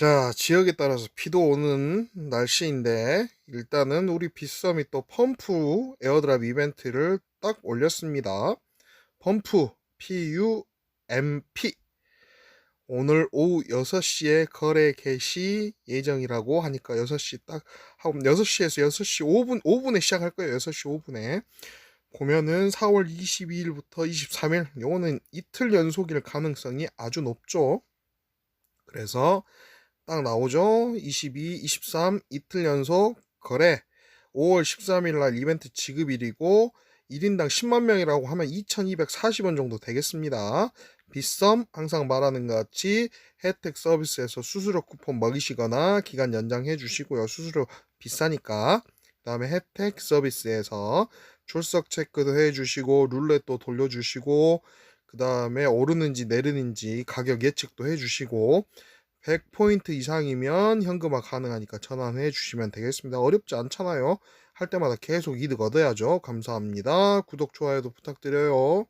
자, 지역에 따라서 비도 오는 날씨인데, 일단은 우리 빗썸이 또 펌프 에어드랍 이벤트를 딱 올렸습니다. 펌프, PUMP. 오늘 오후 6시에 거래 개시 예정이라고 하니까 6시 딱, 하고 6시에서 6시 5분, 5분에 시작할 거예요. 6시 5분에. 보면은 4월 22일부터 23일, 요거는 이틀 연속일 가능성이 아주 높죠. 그래서 딱 나오죠. 22, 23 이틀 연속 거래. 5월 13일 날 이벤트 지급일이고 1인당 10만 명이라고 하면 2,240원 정도 되겠습니다. 빗썸 항상 말하는 것 같이 혜택 서비스에서 수수료 쿠폰 먹이시거나 기간 연장해 주시고요. 수수료 비싸니까. 그 다음에 혜택 서비스에서 출석 체크도 해 주시고 룰렛도 돌려 주시고 그 다음에 오르는지 내리는지 가격 예측도 해 주시고 100포인트 이상이면 현금화 가능하니까 전환해 주시면 되겠습니다. 어렵지 않잖아요. 할 때마다 계속 이득 얻어야죠. 감사합니다. 구독, 좋아요도 부탁드려요.